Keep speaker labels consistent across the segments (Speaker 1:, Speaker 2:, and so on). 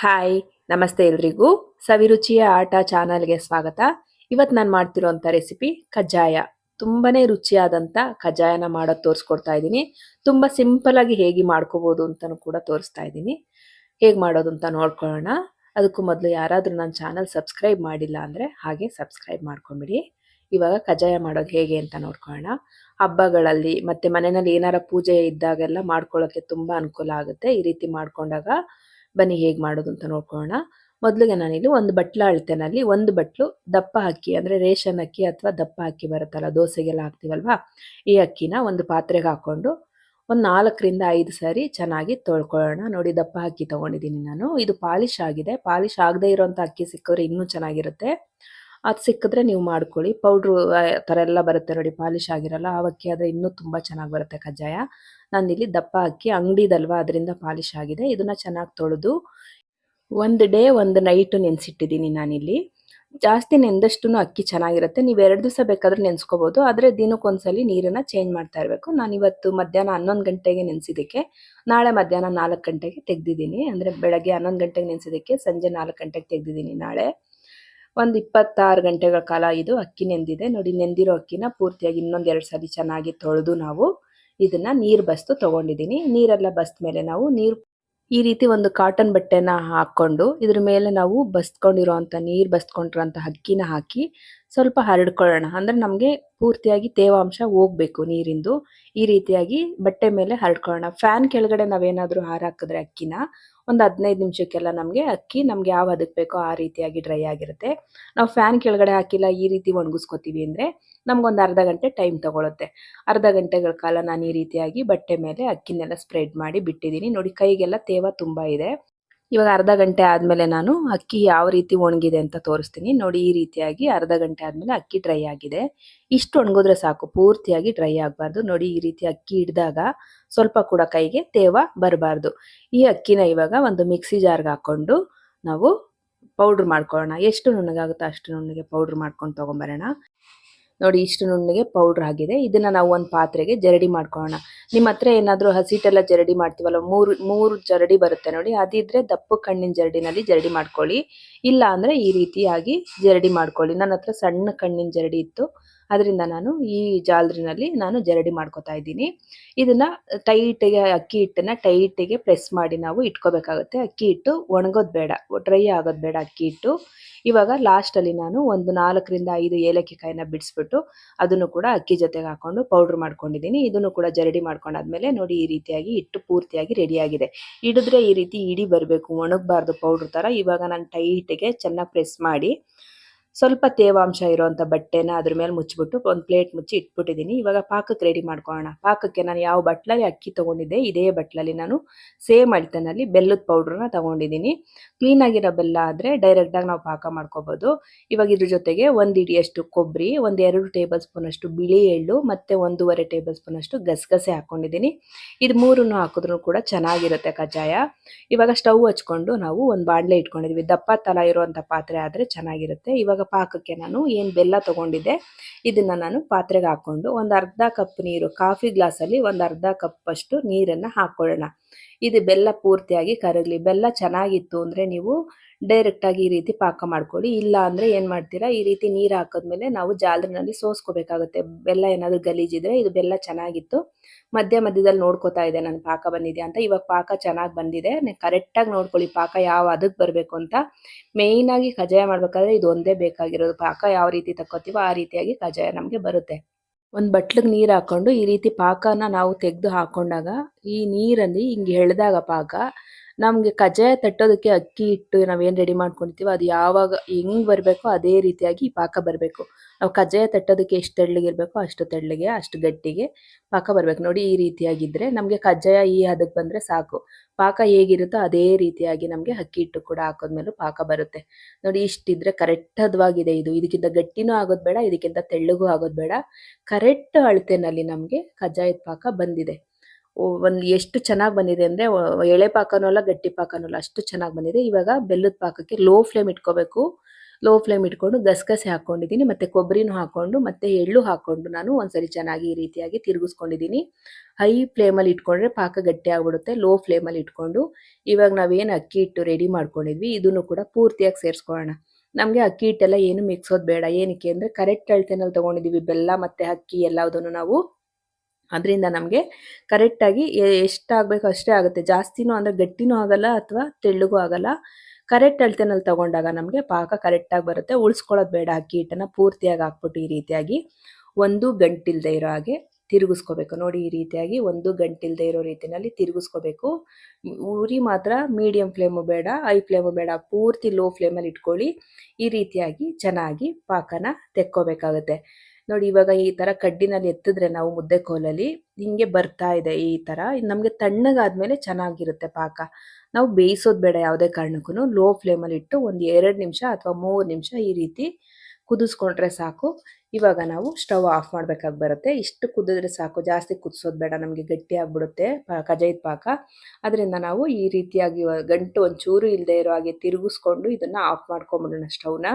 Speaker 1: Hi ನಮಸ್ತೆ ಎಲ್ರಿಗೂ. ಸವಿರುಚಿಯ ಆಟ ಚಾನಲ್ಗೆ ಸ್ವಾಗತ. ಇವತ್ತು ನಾನು ಮಾಡ್ತಿರೋಂಥ ರೆಸಿಪಿ ಕಜ್ಜಾಯ. ತುಂಬಾ ರುಚಿಯಾದಂಥ ಕಜ್ಜಾಯನ ಮಾಡೋದು ತೋರಿಸ್ಕೊಡ್ತಾ ಇದ್ದೀನಿ. ತುಂಬ ಸಿಂಪಲಾಗಿ ಹೇಗೆ ಮಾಡ್ಕೋಬೋದು ಅಂತಲೂ ಕೂಡ ತೋರಿಸ್ತಾ ಇದ್ದೀನಿ. ಹೇಗೆ ಮಾಡೋದು ಅಂತ ನೋಡ್ಕೊಳ್ಳೋಣ. ಅದಕ್ಕೂ ಮೊದಲು ಯಾರಾದರೂ ನನ್ನ ಚಾನಲ್ ಸಬ್ಸ್ಕ್ರೈಬ್ ಮಾಡಿಲ್ಲ ಅಂದರೆ ಹಾಗೆ ಸಬ್ಸ್ಕ್ರೈಬ್ ಮಾಡ್ಕೊಂಬಿಡಿ. ಇವಾಗ ಕಜ್ಜಾಯ ಮಾಡೋದು ಹೇಗೆ ಅಂತ ನೋಡ್ಕೊಳ್ಳೋಣ. ಹಬ್ಬಗಳಲ್ಲಿ ಮತ್ತು ಮನೆಯಲ್ಲಿ ಏನಾರ ಪೂಜೆ ಇದ್ದಾಗೆಲ್ಲ ಮಾಡ್ಕೊಳ್ಳೋಕ್ಕೆ ತುಂಬ ಅನುಕೂಲ ಆಗುತ್ತೆ. ಈ ರೀತಿ ಮಾಡ್ಕೊಂಡಾಗ ಬನ್ನಿ ಹೇಗೆ ಮಾಡೋದು ಅಂತ ನೋಡ್ಕೊಳ್ಳೋಣ. ಮೊದಲಿಗೆ ನಾನಿಲ್ಲಿ ಒಂದು ಬಟ್ಲ ಅಳತೆನಲ್ಲಿ ಒಂದು ಬಟ್ಲು ದಪ್ಪ ಅಕ್ಕಿ ಅಂದರೆ ರೇಷನ್ ಅಕ್ಕಿ ಅಥವಾ ದಪ್ಪ ಅಕ್ಕಿ ಬರುತ್ತಲ್ಲ, ದೋಸೆಗೆಲ್ಲ ಹಾಕ್ತೀವಲ್ವಾ? ಈ ಅಕ್ಕಿನ ಒಂದು ಪಾತ್ರೆಗೆ ಹಾಕ್ಕೊಂಡು ಒಂದು ನಾಲ್ಕರಿಂದ ಐದು ಸಾರಿ ಚೆನ್ನಾಗಿ ತೊಳ್ಕೊಳ್ಳೋಣ. ನೋಡಿ ದಪ್ಪ ಅಕ್ಕಿ ತೊಗೊಂಡಿದ್ದೀನಿ ನಾನು. ಇದು ಪಾಲಿಶ್ ಆಗಿದೆ. ಪಾಲಿಶ್ ಆಗದೇ ಇರೋಂಥ ಅಕ್ಕಿ ಸಿಕ್ಕಿದ್ರೆ ಇನ್ನೂ ಚೆನ್ನಾಗಿರುತ್ತೆ. ಅದು ಸಿಕ್ಕಿದ್ರೆ ನೀವು ಮಾಡ್ಕೊಳ್ಳಿ. ಪೌಡ್ರು ಥರ ಎಲ್ಲ ಬರುತ್ತೆ ನೋಡಿ, ಪಾಲಿಶ್ ಆಗಿರಲ್ಲ ಆ ಅಕ್ಕಿ ಆದರೆ ಇನ್ನೂ ತುಂಬ ಚೆನ್ನಾಗಿ ಬರುತ್ತೆ ಕಜ್ಜಾಯ. ನಾನಿಲ್ಲಿ ದಪ್ಪ ಅಕ್ಕಿ ಅಂಗಡಿದಲ್ವ, ಅದರಿಂದ ಪಾಲಿಶ್ ಆಗಿದೆ. ಇದನ್ನ ಚೆನ್ನಾಗಿ ತೊಳೆದು ಒಂದು ಡೇ, ಒಂದು ನೈಟು ನೆನೆಸಿಟ್ಟಿದ್ದೀನಿ ನಾನಿಲ್ಲಿ. ಜಾಸ್ತಿ ನೆಂದಷ್ಟು ಅಕ್ಕಿ ಚೆನ್ನಾಗಿರುತ್ತೆ. ನೀವು ಎರಡು ದಿವಸ ಬೇಕಾದರೂ ನೆನೆಸ್ಕೋಬೋದು. ಆದರೆ ದಿನಕ್ಕೊಂದ್ಸಲಿ ನೀರನ್ನು ಚೇಂಜ್ ಮಾಡ್ತಾ ಇರಬೇಕು. ನಾನು ಇವತ್ತು ಮಧ್ಯಾಹ್ನ ಹನ್ನೊಂದು ಗಂಟೆಗೆ ನೆನೆಸಿದ್ದಕ್ಕೆ ನಾಳೆ ಮಧ್ಯಾಹ್ನ ನಾಲ್ಕು ಗಂಟೆಗೆ ತೆಗೆದಿದ್ದೀನಿ. ಅಂದರೆ ಬೆಳಗ್ಗೆ ಹನ್ನೊಂದು ಗಂಟೆಗೆ ನೆನೆಸಿದ್ದಕ್ಕೆ ಸಂಜೆ ನಾಲ್ಕು ಗಂಟೆಗೆ ತೆಗೆದಿದ್ದೀನಿ ನಾಳೆ. ಒಂದು ಇಪ್ಪತ್ತಾರು ಗಂಟೆಗಳ ಕಾಲ ಇದು ಅಕ್ಕಿ ನೆಂದಿದೆ. ನೋಡಿ, ನೆಂದಿರೋ ಅಕ್ಕಿನ ಪೂರ್ತಿಯಾಗಿ ಇನ್ನೊಂದು ಎರಡು ಸಲ ಚೆನ್ನಾಗಿ ತೊಳೆದು ನಾವು ಇದನ್ನ ನೀರು ಬಸ್ತು ತಗೊಂಡಿದ್ದೀನಿ ನೀರೆಲ್ಲ ಬಸ್ದ ಮೇಲೆ ನಾವು ನೀರು ಈ ರೀತಿ ಒಂದು ಕಾಟನ್ ಬಟ್ಟೆನ ಹಾಕ್ಕೊಂಡು ಇದ್ರ ಮೇಲೆ ನಾವು ಬಸ್ಕೊಂಡಿರೋಂಥ ನೀರು ಬಸ್ಕೊಂಡಿರೋಂಥ ಅಕ್ಕಿನ ಹಾಕಿ ಸ್ವಲ್ಪ ಹರಡ್ಕೊಳ್ಳೋಣ. ಅಂದರೆ ನಮಗೆ ಪೂರ್ತಿಯಾಗಿ ತೇವಾಂಶ ಹೋಗ್ಬೇಕು ನೀರಿಂದು. ಈ ರೀತಿಯಾಗಿ ಬಟ್ಟೆ ಮೇಲೆ ಹರಡ್ಕೊಳ್ಳೋಣ. ಫ್ಯಾನ್ ಕೆಳಗಡೆ ನಾವೇನಾದರೂ ಹಾರಾಕಿದ್ರೆ ಅಕ್ಕಿನ, ಒಂದು ಹದಿನೈದು ನಿಮಿಷಕ್ಕೆಲ್ಲ ನಮಗೆ ಅಕ್ಕಿ ನಮ್ಗೆ ಯಾವ ಅದಕ್ಕೆ ಬೇಕೋ ಆ ರೀತಿಯಾಗಿ ಡ್ರೈ ಆಗಿರುತ್ತೆ. ನಾವು ಫ್ಯಾನ್ ಕೆಳಗಡೆ ಹಾಕಿಲ್ಲ, ಈ ರೀತಿ ಒಣಗಿಸ್ಕೊತೀವಿ ಅಂದರೆ ನಮ್ಗೊಂದು ಅರ್ಧ ಗಂಟೆ ಟೈಮ್ ತಗೊಳುತ್ತೆ. ಅರ್ಧ ಗಂಟೆಗಳ ಕಾಲ ನಾನು ಈ ರೀತಿಯಾಗಿ ಬಟ್ಟೆ ಮೇಲೆ ಅಕ್ಕಿನೆಲ್ಲ ಸ್ಪ್ರೆಡ್ ಮಾಡಿ ಬಿಟ್ಟಿದ್ದೀನಿ. ನೋಡಿ, ಕೈಗೆಲ್ಲ ತೇವ ತುಂಬ ಇದೆ. ಇವಾಗ ಅರ್ಧ ಗಂಟೆ ಆದಮೇಲೆ ನಾನು ಅಕ್ಕಿ ಯಾವ ರೀತಿ ಒಣಗಿದೆ ಅಂತ ತೋರಿಸ್ತೀನಿ. ನೋಡಿ, ಈ ರೀತಿಯಾಗಿ ಅರ್ಧ ಗಂಟೆ ಆದಮೇಲೆ ಅಕ್ಕಿ ಡ್ರೈ ಆಗಿದೆ. ಇಷ್ಟು ಒಣಗಿದ್ರೆ ಸಾಕು, ಪೂರ್ತಿಯಾಗಿ ಡ್ರೈ ಆಗಬಾರ್ದು. ನೋಡಿ, ಈ ರೀತಿ ಅಕ್ಕಿ ಹಿಡಿದಾಗ ಸ್ವಲ್ಪ ಕೂಡ ಕೈಗೆ ತೇವ ಬರಬಾರ್ದು. ಈ ಅಕ್ಕಿನ ಇವಾಗ ಒಂದು ಮಿಕ್ಸಿ ಜಾರ್ಗೆ ಹಾಕ್ಕೊಂಡು ನಾವು ಪೌಡ್ರ್ ಮಾಡ್ಕೊಳ್ಳೋಣ. ಎಷ್ಟು ನುಣ್ಣಗಾಗುತ್ತೋ ಅಷ್ಟು ನುಣ್ಣಗೆ ಪೌಡ್ರ್ ಮಾಡ್ಕೊಂಡು ತೊಗೊಂಬರೋಣ. ನೋಡಿ ಇಷ್ಟು ನುಣ್ಣಗೆ ಪೌಡ್ರ್ ಆಗಿದೆ. ಇದನ್ನ ನಾವು ಒಂದು ಪಾತ್ರೆಗೆ ಜರಡಿ ಮಾಡ್ಕೊಳ್ಳೋಣ. ನಿಮ್ಮ ಹತ್ರ ಏನಾದರೂ ಹಸಿಟ್ಟೆಲ್ಲ ಜರಡಿ ಮಾಡ್ತೀವಲ್ಲ, ಮೂರು ಮೂರು ಜರಡಿ ಬರುತ್ತೆ ನೋಡಿ. ಅದಿದ್ರೆ ದಪ್ಪ ಕಣ್ಣಿನ ಜರಡಿನಲ್ಲಿ ಜರಡಿ ಮಾಡ್ಕೊಳ್ಳಿ. ಇಲ್ಲ ಅಂದರೆ ಈ ರೀತಿಯಾಗಿ ಜರಡಿ ಮಾಡ್ಕೊಳ್ಳಿ. ನನ್ನ ಸಣ್ಣ ಕಣ್ಣಿನ ಜರಡಿ ಇತ್ತು. ಅದರಿಂದ ನಾನು ಈ ಜಾಲರಿನಲ್ಲಿ ನಾನು ಜರಡಿ ಮಾಡ್ಕೊತಾ ಇದ್ದೀನಿ. ಇದನ್ನ ಟೈಟಿಗೆ ಅಕ್ಕಿ ಹಿಟ್ಟನ್ನ ಟೈಟಿಗೆ ಪ್ರೆಸ್ ಮಾಡಿ ನಾವು ಇಟ್ಕೋಬೇಕಾಗುತ್ತೆ. ಅಕ್ಕಿ ಹಿಟ್ಟು ಒಣಗೋದು ಬೇಡ, ಡ್ರೈ ಆಗೋದು ಬೇಡ ಅಕ್ಕಿ ಹಿಟ್ಟು. ಇವಾಗ ಲಾಸ್ಟಲ್ಲಿ ನಾನು ಒಂದು ನಾಲ್ಕರಿಂದ ಐದು ಏಲಕ್ಕಿ ಕಾಯಿನ ಬಿಡಿಸ್ಬಿಟ್ಟು ಅದನ್ನು ಕೂಡ ಅಕ್ಕಿ ಜೊತೆಗೆ ಹಾಕೊಂಡು ಪೌಡ್ರ್ ಮಾಡ್ಕೊಂಡಿದ್ದೀನಿ. ಇದನ್ನು ಕೂಡ ಜರಡಿ ಮಾಡ್ಕೊಂಡಾದ್ಮೇಲೆ ನೋಡಿ ಈ ರೀತಿಯಾಗಿ ಹಿಟ್ಟು ಪೂರ್ತಿಯಾಗಿ ರೆಡಿಯಾಗಿದೆ. ಹಿಡಿದ್ರೆ ಈ ರೀತಿ ಇಡಿ ಬರಬೇಕು, ಒಣಗಬಾರ್ದು ಪೌಡ್ರ್ ಥರ. ಇವಾಗ ನಾನು ಟೈಟಿಗೆ ಚೆನ್ನಾಗಿ ಪ್ರೆಸ್ ಮಾಡಿ ಸ್ವಲ್ಪ ತೇವಾಂಶ ಇರುವಂಥ ಬಟ್ಟೆನ ಅದ್ರ ಮೇಲೆ ಮುಚ್ಚಿಬಿಟ್ಟು ಒಂದು ಪ್ಲೇಟ್ ಮುಚ್ಚಿ ಇಟ್ಬಿಟ್ಟಿದ್ದೀನಿ. ಇವಾಗ ಪಾಕಕ್ಕೆ ರೆಡಿ ಮಾಡ್ಕೊಳ್ಳೋಣ. ಪಾಕಕ್ಕೆ ನಾನು ಯಾವ ಬಟ್ಲಲ್ಲಿ ಅಕ್ಕಿ ತೊಗೊಂಡಿದ್ದೆ ಇದೇ ಬಟ್ಲಲ್ಲಿ ನಾನು ಸೇಮ್ ಅಳತೆನಲ್ಲಿ ಬೆಲ್ಲದ ಪೌಡ್ರನ್ನ ತೊಗೊಂಡಿದ್ದೀನಿ. ಕ್ಲೀನಾಗಿರೋ ಬೆಲ್ಲ ಆದರೆ ಡೈರೆಕ್ಟಾಗಿ ನಾವು ಪಾಕ ಮಾಡ್ಕೋಬೋದು. ಇವಾಗ ಇದ್ರ ಜೊತೆಗೆ ಒಂದು ಇಡಿಯಷ್ಟು ಕೊಬ್ಬರಿ ಒಂದು ಎರಡು ಟೇಬಲ್ ಸ್ಪೂನಷ್ಟು ಬಿಳಿ ಎಳ್ಳು, ಮತ್ತು ಒಂದೂವರೆ ಟೇಬಲ್ ಸ್ಪೂನಷ್ಟು ಗಸಗಸೆ ಹಾಕ್ಕೊಂಡಿದ್ದೀನಿ ಇದು ಮೂರನ್ನು ಹಾಕಿದ್ರೂ ಕೂಡ ಚೆನ್ನಾಗಿರುತ್ತೆ ಕಜ್ಜಾಯ. ಇವಾಗ ಸ್ಟವ್ ಹಚ್ಕೊಂಡು ನಾವು ಒಂದು ಬಾಣಲೆ ಇಟ್ಕೊಂಡಿದ್ವಿ. ದಪ್ಪ ತಲ ಇರುವಂಥ ಪಾತ್ರೆ ಆದರೆ ಚೆನ್ನಾಗಿರುತ್ತೆ. ಇವಾಗ ಪಾಕಕ್ಕೆ ನಾನು ಏನು ಬೆಲ್ಲ ತೊಗೊಂಡಿದ್ದೆ, ಇದನ್ನು ನಾನು ಪಾತ್ರೆಗೆ ಹಾಕ್ಕೊಂಡು ಒಂದು ಅರ್ಧ ಕಪ್ ನೀರು ಕಾಫಿ ಗ್ಲಾಸಲ್ಲಿ ಒಂದು ಅರ್ಧ ಕಪ್ಪಷ್ಟು ನೀರನ್ನು ಹಾಕ್ಕೊಳ್ಳೋಣ ಇದು ಬೆಲ್ಲ ಪೂರ್ತಿಯಾಗಿ ಕರಗಲಿ. ಬೆಲ್ಲ ಚೆನ್ನಾಗಿತ್ತು ಅಂದರೆ ನೀವು ಡೈರೆಕ್ಟಾಗಿ ಈ ರೀತಿ ಪಾಕ ಮಾಡ್ಕೊಳ್ಳಿ. ಇಲ್ಲ ಅಂದರೆ ಏನು ಮಾಡ್ತೀರಾ? ಈ ರೀತಿ ನೀರು ಹಾಕಿದ್ಮೇಲೆ ನಾವು ಜಾಲರಿನಲ್ಲಿ ಸೋಸ್ಕೋಬೇಕಾಗುತ್ತೆ. ಬೆಲ್ಲ ಏನಾದರೂ ಗಲೀಜಿದ್ರೆ ಇದು ಬೆಲ್ಲ ಚೆನ್ನಾಗಿತ್ತು. ಮಧ್ಯ ಮಧ್ಯದಲ್ಲಿ ನೋಡ್ಕೋತಾ ಇದೆ ನನ್ನ ಪಾಕ ಬಂದಿದೆ ಅಂತ. ಇವಾಗ ಪಾಕ ಚೆನ್ನಾಗಿ ಬಂದಿದೆ. ಕರೆಕ್ಟಾಗಿ ನೋಡ್ಕೊಳ್ಳಿ ಪಾಕ ಯಾವ ಅದಕ್ಕೆ ಬರಬೇಕು ಅಂತ. ಮೇಯ್ನಾಗಿ ಕಜಾಯ ಮಾಡಬೇಕಾದ್ರೆ ಇದು ಒಂದೇ ಬೇಕಾಗಿರೋದು. ಪಾಕ ಯಾವ ರೀತಿ ತಕ್ಕೋತೀವೋ ಆ ರೀತಿಯಾಗಿ ಕಜಾಯ ನಮಗೆ ಬರುತ್ತೆ. ಒಂದು ಬಟ್ಲಿಗೆ ನೀರು ಹಾಕ್ಕೊಂಡು ಈ ರೀತಿ ಪಾಕನ ನಾವು ತೆಗೆದು ಹಾಕೊಂಡಾಗ ಈ ನೀರಲ್ಲಿ ಹಿಂಗೆ ಎಳೆದಾಗ ಪಾಕ ನಮಗೆ ಕಜ್ಜಾಯ ತಟ್ಟೋದಕ್ಕೆ ಅಕ್ಕಿ ಹಿಟ್ಟು ನಾವೇನು ರೆಡಿ ಮಾಡ್ಕೊಂಡಿರ್ತೀವೋ ಅದು ಯಾವಾಗ ಹೆಂಗ್ ಬರಬೇಕೋ ಅದೇ ರೀತಿಯಾಗಿ ಪಾಕ ಬರಬೇಕು. ನಾವು ಕಜ್ಜಾಯ ತಟ್ಟೋದಕ್ಕೆ ಎಷ್ಟು ತೆಳ್ಳಗಿರಬೇಕೋ ಅಷ್ಟು ತೆಳ್ಳಗೆ, ಅಷ್ಟು ಗಟ್ಟಿಗೆ ಪಾಕ ಬರಬೇಕು. ನೋಡಿ ಈ ರೀತಿಯಾಗಿದ್ರೆ ನಮಗೆ ಕಜ್ಜಾಯ ಈ ಹದಕ್ಕೆ ಬಂದರೆ ಸಾಕು. ಪಾಕ ಹೇಗಿರುತ್ತೋ ಅದೇ ರೀತಿಯಾಗಿ ನಮಗೆ ಅಕ್ಕಿ ಹಿಟ್ಟು ಕೂಡ ಹಾಕೋದ್ಮೇಲೆ ಪಾಕ ಬರುತ್ತೆ. ನೋಡಿ ಇಷ್ಟಿದ್ರೆ ಕರೆಕ್ಟ್ ಹದವಾಗಿದೆ ಇದು. ಇದಕ್ಕಿಂತ ಗಟ್ಟಿನೂ ಆಗೋದು ಬೇಡ, ಇದಕ್ಕಿಂತ ತೆಳ್ಳಗೂ ಆಗೋದು ಬೇಡ. ಕರೆಕ್ಟ್ ಅಳತೆನಲ್ಲಿ ನಮಗೆ ಕಜ್ಜಾಯದ ಪಾಕ ಬಂದಿದೆ. ಒಂದು ಎಷ್ಟು ಚೆನ್ನಾಗಿ ಬಂದಿದೆ ಅಂದರೆ ಎಳೆ ಪಾಕನೂ ಅಲ್ಲ, ಗಟ್ಟಿ ಪಾಕನೂ ಅಲ್ಲ, ಅಷ್ಟು ಚೆನ್ನಾಗಿ ಬಂದಿದೆ. ಇವಾಗ ಬೆಲ್ಲದ ಪಾಕಕ್ಕೆ ಲೋ ಫ್ಲೇಮ್ ಇಟ್ಕೋಬೇಕು. ಲೋ ಫ್ಲೇಮ್ ಇಟ್ಕೊಂಡು ಗಸಗಸೆ ಹಾಕ್ಕೊಂಡಿದ್ದೀನಿ ಮತ್ತು ಕೊಬ್ಬರಿನೂ ಹಾಕ್ಕೊಂಡು ಮತ್ತು ಎಳ್ಳು ಹಾಕ್ಕೊಂಡು ನಾನು ಒಂದ್ಸರಿ ಚೆನ್ನಾಗಿ ಈ ರೀತಿಯಾಗಿ ತಿರುಗಿಸ್ಕೊಂಡಿದ್ದೀನಿ. ಹೈ ಫ್ಲೇಮಲ್ಲಿ ಇಟ್ಕೊಂಡ್ರೆ ಪಾಕ ಗಟ್ಟಿ ಆಗ್ಬಿಡುತ್ತೆ, ಲೋ ಫ್ಲೇಮಲ್ಲಿ ಇಟ್ಕೊಂಡು. ಇವಾಗ ನಾವೇನು ಅಕ್ಕಿ ಹಿಟ್ಟು ರೆಡಿ ಮಾಡ್ಕೊಂಡಿದ್ವಿ, ಇದನ್ನು ಕೂಡ ಪೂರ್ತಿಯಾಗಿ ಸೇರಿಸ್ಕೊಳ್ಳೋಣ. ನಮಗೆ ಅಕ್ಕಿ ಹಿಟ್ಟೆಲ್ಲ ಏನು ಮಿಕ್ಸೋದು ಬೇಡ. ಏನಕ್ಕೆ ಅಂದರೆ ಕರೆಕ್ಟ್ ಅಳತೆನಲ್ಲಿ ತೊಗೊಂಡಿದ್ದೀವಿ, ಬೆಲ್ಲ ಮತ್ತು ಅಕ್ಕಿ ಎಲ್ಲದನ್ನು ನಾವು. ಅದರಿಂದ ನಮಗೆ ಕರೆಕ್ಟಾಗಿ ಎಷ್ಟಾಗಬೇಕು ಅಷ್ಟೇ ಆಗುತ್ತೆ. ಜಾಸ್ತಿನೂ ಅಂದರೆ ಗಟ್ಟಿನೂ ಆಗಲ್ಲ ಅಥವಾ ತೆಳ್ಳಗೂ ಆಗಲ್ಲ. ಕರೆಕ್ಟ್ ಅಳತೆನಲ್ಲಿ ತಗೊಂಡಾಗ ನಮಗೆ ಪಾಕ ಕರೆಕ್ಟಾಗಿ ಬರುತ್ತೆ. ಉಳಿಸ್ಕೊಳ್ಳೋದು ಬೇಡ. ಅಕ್ಕಿ, ಹಿಟ್ಟನ್ನು ಪೂರ್ತಿಯಾಗಿ ಹಾಕ್ಬಿಟ್ಟು ಈ ರೀತಿಯಾಗಿ ಒಂದು ಗಂಟಿಲ್ದೇ ಇರೋ ಹಾಗೆ ತಿರುಗಿಸ್ಕೋಬೇಕು. ನೋಡಿ ಈ ರೀತಿಯಾಗಿ ಒಂದು ಗಂಟಿಲ್ದೇ ಇರೋ ರೀತಿಯಲ್ಲಿ ತಿರುಗಿಸ್ಕೋಬೇಕು. ಉರಿ ಮಾತ್ರ ಮೀಡಿಯಂ ಫ್ಲೇಮು ಬೇಡ ಹೈ ಫ್ಲೇಮು ಬೇಡ. ಪೂರ್ತಿ ಲೋ ಫ್ಲೇಮಲ್ಲಿ ಇಟ್ಕೊಳ್ಳಿ. ಈ ರೀತಿಯಾಗಿ ಚೆನ್ನಾಗಿ ಪಾಕನ ತೆಕ್ಕೋಬೇಕಾಗುತ್ತೆ. ನೋಡಿ, ಇವಾಗ ಈ ಥರ ಕಡ್ಡಿನಲ್ಲಿ ಎತ್ತಿದ್ರೆ ನಾವು ಮುದ್ದೆ ಕೋಲಲ್ಲಿ ಹಿಂಗೆ ಬರ್ತಾ ಇದೆ ಈ ಥರ ನಮಗೆ ತಣ್ಣಗಾದ್ಮೇಲೆ ಚೆನ್ನಾಗಿರುತ್ತೆ ಪಾಕ. ನಾವು ಬೇಯಿಸೋದು ಬೇಡ ಯಾವುದೇ ಕಾರಣಕ್ಕೂ ಲೋ ಫ್ಲೇಮಲ್ಲಿ ಇಟ್ಟು ಒಂದು ಎರಡು ನಿಮಿಷ ಅಥವಾ ಮೂರು ನಿಮಿಷ ಈ ರೀತಿ ಕುದಿಸ್ಕೊಂಡ್ರೆ ಸಾಕು. ಇವಾಗ ನಾವು ಸ್ಟವ್ ಆಫ್ ಮಾಡಬೇಕಾಗಿ ಬರುತ್ತೆ. ಇಷ್ಟು ಕುದಿದ್ರೆ ಸಾಕು. ಜಾಸ್ತಿ ಕುದಿಸೋದು ಬೇಡ. ನಮಗೆ ಗಟ್ಟಿ ಆಗಿಬಿಡುತ್ತೆ ಕಜಾಯಿದ ಪಾಕ. ಅದರಿಂದ ನಾವು ಈ ರೀತಿಯಾಗಿ ಗಂಟು ಒಂಚೂರು ಇಲ್ಲದೆ ಇರೋ ಹಾಗೆ ತಿರುಗಿಸ್ಕೊಂಡು ಇದನ್ನ ಆಫ್ ಮಾಡ್ಕೊಂಬಿಡೋಣ ಸ್ಟವ್ನ.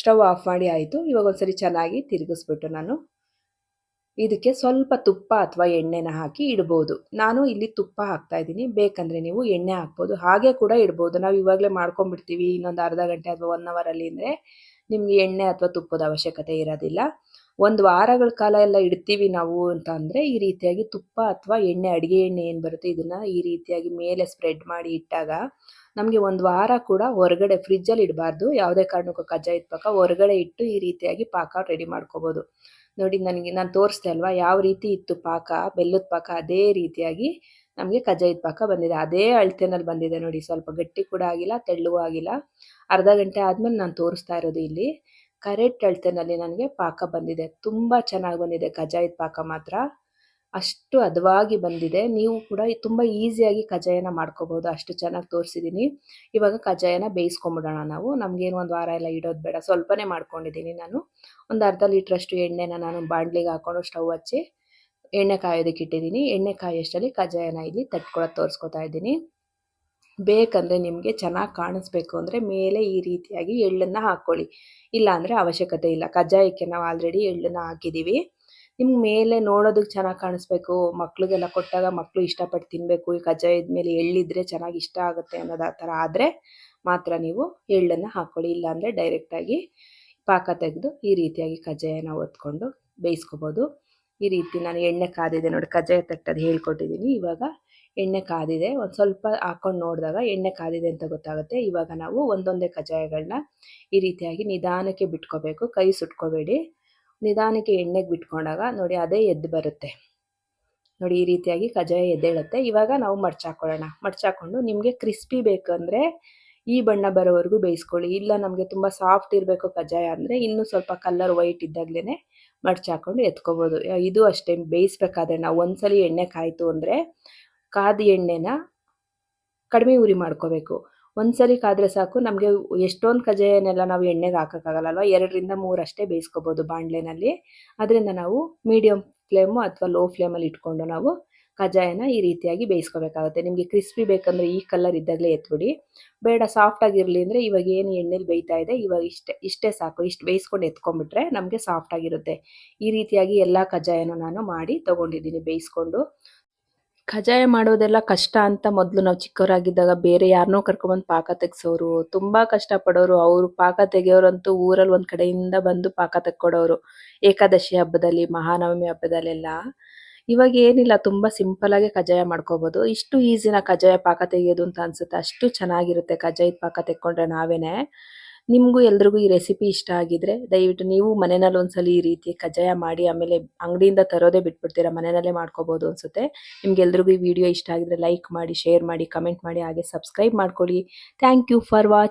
Speaker 1: ಸ್ಟವ್ ಆಫ್ ಮಾಡಿ ಆಯಿತು. ಇವಾಗ ಒಂದ್ಸರಿ ಚೆನ್ನಾಗಿ ತಿರುಗಿಸ್ಬಿಟ್ಟು ನಾನು ಇದಕ್ಕೆ ಸ್ವಲ್ಪ ತುಪ್ಪ ಅಥವಾ ಎಣ್ಣೆನ ಹಾಕಿ ಇಡ್ಬೋದು. ನಾನು ಇಲ್ಲಿ ತುಪ್ಪ ಹಾಕ್ತಾ ಇದ್ದೀನಿ. ಬೇಕಂದರೆ ನೀವು ಎಣ್ಣೆ ಹಾಕ್ಬೋದು. ಹಾಗೆ ಕೂಡ ಇಡ್ಬೋದು. ನಾವು ಇವಾಗಲೇ ಮಾಡ್ಕೊಂಡ್ಬಿಡ್ತೀವಿ. ಇನ್ನೊಂದು ಅರ್ಧ ಗಂಟೆ ಅಥವಾ ಒನ್ ಅವರಲ್ಲಿ ಅಂದರೆ ನಿಮಗೆ ಎಣ್ಣೆ ಅಥವಾ ತುಪ್ಪದ ಅವಶ್ಯಕತೆ ಇರೋದಿಲ್ಲ. ಒಂದು ವಾರಗಳ ಕಾಲ ಎಲ್ಲ ಇಡ್ತೀವಿ ನಾವು ಅಂತ ಅಂದರೆ ಈ ರೀತಿಯಾಗಿ ತುಪ್ಪ ಅಥವಾ ಎಣ್ಣೆ, ಅಡುಗೆ ಎಣ್ಣೆ ಏನು ಬರುತ್ತೆ ಇದನ್ನು ಈ ರೀತಿಯಾಗಿ ಮೇಲೆ ಸ್ಪ್ರೆಡ್ ಮಾಡಿ ಇಟ್ಟಾಗ ನಮಗೆ ಒಂದು ವಾರ ಕೂಡ ಹೊರಗಡೆ ಫ್ರಿಜ್ಜಲ್ಲಿ ಇಡಬಾರ್ದು. ಯಾವುದೇ ಕಾರಣಕ್ಕೂ ಕಜ್ಜಾಯದ ಪಾಕ ಹೊರಗಡೆ ಇಟ್ಟು ಈ ರೀತಿಯಾಗಿ ಪಾಕ ರೆಡಿ ಮಾಡ್ಕೋಬೋದು. ನೋಡಿ, ನನಗೆ, ನಾನು ತೋರಿಸ್ದೆ ಅಲ್ವಾ, ಯಾವ ರೀತಿ ಇತ್ತು ಪಾಕ, ಬೆಲ್ಲದ ಪಾಕ, ಅದೇ ರೀತಿಯಾಗಿ ನಮಗೆ ಕಜ್ಜಾಯದ ಪಾಕ ಬಂದಿದೆ. ಅದೇ ಅಳತೆನಲ್ಲಿ ಬಂದಿದೆ ನೋಡಿ, ಸ್ವಲ್ಪ ಗಟ್ಟಿ ಕೂಡ ಆಗಿಲ್ಲ ತೆಳ್ಳೂ ಆಗಿಲ್ಲ. ಅರ್ಧ ಗಂಟೆ ಆದಮೇಲೆ ನಾನು ತೋರಿಸ್ತಾ ಇರೋದು ಇಲ್ಲಿ. ಕರೆಕ್ಟ್ ಅಳತೆನಲ್ಲಿ ನನಗೆ ಪಾಕ ಬಂದಿದೆ. ತುಂಬ ಚೆನ್ನಾಗಿ ಬಂದಿದೆ ಕಜ್ಜಾಯದ ಪಾಕ ಮಾತ್ರ. ಅಷ್ಟು ಅದವಾಗಿ ಬಂದಿದೆ. ನೀವು ಕೂಡ ತುಂಬ ಈಸಿಯಾಗಿ ಕಜ್ಜಾಯನ ಮಾಡ್ಕೋಬೋದು. ಅಷ್ಟು ಚೆನ್ನಾಗಿ ತೋರಿಸಿದ್ದೀನಿ ಇವಾಗ ಕಜ್ಜಾಯನ ಬೇಯಿಸ್ಕೊಂಬಿಡೋಣ ನಾವು. ನಮಗೇನು ಒಂದು ವಾರ ಎಲ್ಲ ಇಡೋದು ಬೇಡ. ಸ್ವಲ್ಪನೇ ಮಾಡ್ಕೊಂಡಿದ್ದೀನಿ ನಾನು. ಒಂದು ಅರ್ಧ ಲೀಟ್ರಷ್ಟು ಎಣ್ಣೆನ ನಾನು ಬಾಂಡ್ಲಿಗೆ ಹಾಕೊಂಡು ಸ್ಟವ್ ಹಚ್ಚಿ ಎಣ್ಣೆ ಕಾಯೋದಕ್ಕೆ ಇಟ್ಟಿದ್ದೀನಿ ಎಣ್ಣೆ ಕಾಯೋಷ್ಟರಲ್ಲಿ ಕಜಾಯನ ಇಲ್ಲಿ ತಟ್ಕೊಳ್ಳೋದು ತೋರಿಸ್ಕೊತಾ ಇದ್ದೀನಿ. ಬೇಕಂದರೆ ನಿಮಗೆ ಚೆನ್ನಾಗಿ ಕಾಣಿಸ್ಬೇಕು ಅಂದರೆ ಮೇಲೆ ಈ ರೀತಿಯಾಗಿ ಎಳ್ಳನ್ನು ಹಾಕ್ಕೊಳ್ಳಿ ಇಲ್ಲ ಅಂದರೆ ಅವಶ್ಯಕತೆ ಇಲ್ಲ. ಕಜ್ಜಾಯಕ್ಕೆ ನಾವು ಆಲ್ರೆಡಿ ಎಳ್ಳನ್ನು ಹಾಕಿದ್ದೀವಿ ನಿಮ್ಗೆ ಮೇಲೆ ನೋಡೋದಕ್ಕೆ ಚೆನ್ನಾಗಿ ಕಾಣಿಸ್ಬೇಕು. ಮಕ್ಳಿಗೆಲ್ಲ ಕೊಟ್ಟಾಗ ಮಕ್ಕಳು ಇಷ್ಟಪಟ್ಟು ತಿನ್ನಬೇಕು ಈ ಕಜ್ಜಾಯದ ಮೇಲೆ ಎಳ್ಳಿದ್ರೆ ಚೆನ್ನಾಗಿ ಇಷ್ಟ ಆಗುತ್ತೆ ಅನ್ನೋದು ಆ ಥರ ಆದರೆ ಮಾತ್ರ ನೀವು ಎಳ್ಳನ್ನು ಹಾಕ್ಕೊಳ್ಳಿ ಇಲ್ಲಾಂದರೆ ಡೈರೆಕ್ಟಾಗಿ ಪಾಕ ತೆಗೆದು ಈ ರೀತಿಯಾಗಿ ಕಜ್ಜಾಯನ ಒತ್ಕೊಂಡು ಬೇಯಿಸ್ಕೊಬೋದು. ಈ ರೀತಿ ನಾನು ಎಣ್ಣೆ ಕಾದಿದೆ ನೋಡಿ, ಕಜ್ಜಾಯ ತಟ್ಟದು ಹೇಳ್ಕೊಟ್ಟಿದ್ದೀನಿ ಇವಾಗ ಎಣ್ಣೆ ಕಾದಿದೆ. ಒಂದು ಸ್ವಲ್ಪ ಹಾಕ್ಕೊಂಡು ನೋಡಿದಾಗ ಎಣ್ಣೆ ಕಾದಿದೆ ಅಂತ ಗೊತ್ತಾಗುತ್ತೆ. ಇವಾಗ ನಾವು ಒಂದೊಂದೇ ಕಜ್ಜಾಯಗಳನ್ನ ಈ ರೀತಿಯಾಗಿ ನಿಧಾನಕ್ಕೆ ಬಿಟ್ಕೋಬೇಕು. ಕೈ ಸುಟ್ಕೋಬೇಡಿ. ನಿಧಾನಕ್ಕೆ ಎಣ್ಣೆಗೆ ಬಿಟ್ಕೊಂಡಾಗ ನೋಡಿ ಅದೇ ಎದ್ದು ಬರುತ್ತೆ. ನೋಡಿ ಈ ರೀತಿಯಾಗಿ ಕಜ್ಜಾಯ ಎದ್ದೇಳುತ್ತೆ. ಇವಾಗ ನಾವು ಮಡ್ಚಾಕೊಳ್ಳೋಣ ಮಡ್ಚಾಕೊಂಡು ನಿಮಗೆ ಕ್ರಿಸ್ಪಿ ಬೇಕಂದರೆ ಈ ಬಣ್ಣ ಬರೋವರೆಗೂ ಬೇಯಿಸ್ಕೊಳ್ಳಿ. ಇಲ್ಲ ನಮಗೆ ತುಂಬ ಸಾಫ್ಟ್ ಇರಬೇಕು ಕಜ್ಜಾಯ ಅಂದರೆ ಇನ್ನೂ ಸ್ವಲ್ಪ ಕಲರ್ ವೈಟ್ ಇದ್ದಾಗಲೇ ಮಡ್ಚಾಕೊಂಡು ಎತ್ಕೋಬೋದು. ಇದು ಅಷ್ಟೇ ಬೇಯಿಸ್ಬೇಕಾದ್ರೆ ನಾವು ಒಂದ್ಸಲಿ ಎಣ್ಣೆ ಕಾಯಿತು ಅಂದರೆ ಕಾದ ಎಣ್ಣೆನ ಕಡಿಮೆ ಉರಿ ಮಾಡ್ಕೋಬೇಕು. ಒಂದ್ಸಲಿ ಕಾದ್ರೆ ಸಾಕು. ನಮಗೆ ಎಷ್ಟೊಂದು ಕಜ್ಜಾಯನೆಲ್ಲ ನಾವು ಎಣ್ಣೆಗೆ ಹಾಕೋಕ್ಕಾಗಲ್ಲ ಎರಡರಿಂದ ಮೂರಷ್ಟೇ ಬೇಯಿಸ್ಕೋಬೋದು ಬಾಣಲೆನಲ್ಲಿ. ಅದರಿಂದ ನಾವು ಮೀಡಿಯಮ್ ಫ್ಲೇಮು ಅಥವಾ ಲೋ ಫ್ಲೇಮಲ್ಲಿ ಇಟ್ಕೊಂಡು ನಾವು ಕಜ್ಜಾಯನ ಈ ರೀತಿಯಾಗಿ ಬೇಯಿಸ್ಕೋಬೇಕಾಗುತ್ತೆ. ನಿಮಗೆ ಕ್ರಿಸ್ಪಿ ಬೇಕಂದರೆ ಈ ಕಲರ್ ಇದ್ದಾಗಲೇ ಎತ್ಬಿಡಿ. ಬೇಡ ಸಾಫ್ಟ್ ಆಗಿರಲಿ ಅಂದರೆ ಇವಾಗ ಏನು ಎಣ್ಣೆಲಿ ಬೇಯ್ತಾ ಇದೆ, ಇವಾಗ ಇಷ್ಟೇ ಇಷ್ಟೇ ಸಾಕು. ಇಷ್ಟು ಬೇಯಿಸ್ಕೊಂಡು ಎತ್ಕೊಂಡ್ಬಿಟ್ರೆ ನಮಗೆ ಸಾಫ್ಟ್ ಆಗಿರುತ್ತೆ. ಈ ರೀತಿಯಾಗಿ ಎಲ್ಲ ಕಜ್ಜಾಯನೂ ನಾನು ಮಾಡಿ ತೊಗೊಂಡಿದ್ದೀನಿ ಬೇಯಿಸ್ಕೊಂಡು. ಕಜ್ಜಾಯ ಮಾಡೋದೆಲ್ಲ ಕಷ್ಟ ಅಂತ ಮೊದಲು ನಾವು ಚಿಕ್ಕವರಾಗಿದ್ದಾಗ ಬೇರೆ ಯಾರನ್ನೋ ಕರ್ಕೊಂಡ್ಬಂದು ಪಾಕ ತೆಗ್ಸೋರು. ತುಂಬ ಕಷ್ಟಪಡೋರು. ಅವರು ಪಾಕ ತೆಗೆಯೋರಂತೂ ಊರಲ್ಲಿ ಒಂದು ಕಡೆಯಿಂದ ಬಂದು ಪಾಕ ತೆಕ್ಕೊಡೋರು. ಏಕಾದಶಿ ಹಬ್ಬದಲ್ಲಿ, ಮಹಾನವಮಿ ಹಬ್ಬದಲ್ಲೆಲ್ಲ. ಇವಾಗ ಏನಿಲ್ಲ, ತುಂಬ ಆಗಿ ಕಜಾಯ ಮಾಡ್ಕೋಬೋದು. ಇಷ್ಟು ಈಸಿನ ಕಜ್ಜಾಯ ಪಾಕ ತೆಗೆಯೋದು ಅಂತ ಅನ್ಸುತ್ತೆ. ಅಷ್ಟು ಚೆನ್ನಾಗಿರುತ್ತೆ ಕಜಾಯದ ಪಾಕ ತೆಕ್ಕೊಂಡ್ರೆ ನಾವೇನೆ. ನಿಮಗೂ ಎಲ್ರಿಗೂ ಈ ರೆಸಿಪಿ ಇಷ್ಟ ಆಗಿದ್ರೆ ದಯವಿಟ್ಟು ನೀವು ಮನೆಯಲ್ಲಿ ಒಂದ್ಸಲ ಈ ರೀತಿ ಕಜ್ಜಾಯ ಮಾಡಿ ಆಮೇಲೆ ಅಂಗಡಿಯಿಂದ ತರೋದೇ ಬಿಟ್ಬಿಡ್ತೀರಾ, ಮನೆಯಲ್ಲೇ ಮಾಡ್ಕೋಬಹುದು ಅನ್ಸುತ್ತೆ. ನಿಮ್ಗೆಲ್ರಿಗೂ ಈ ವಿಡಿಯೋ ಇಷ್ಟ ಆಗಿದ್ರೆ ಲೈಕ್ ಮಾಡಿ ಶೇರ್ ಮಾಡಿ ಕಮೆಂಟ್ ಮಾಡಿ, ಹಾಗೆ ಸಬ್ಸ್ಕ್ರೈಬ್ ಮಾಡ್ಕೊಳ್ಳಿ. Thank you for watch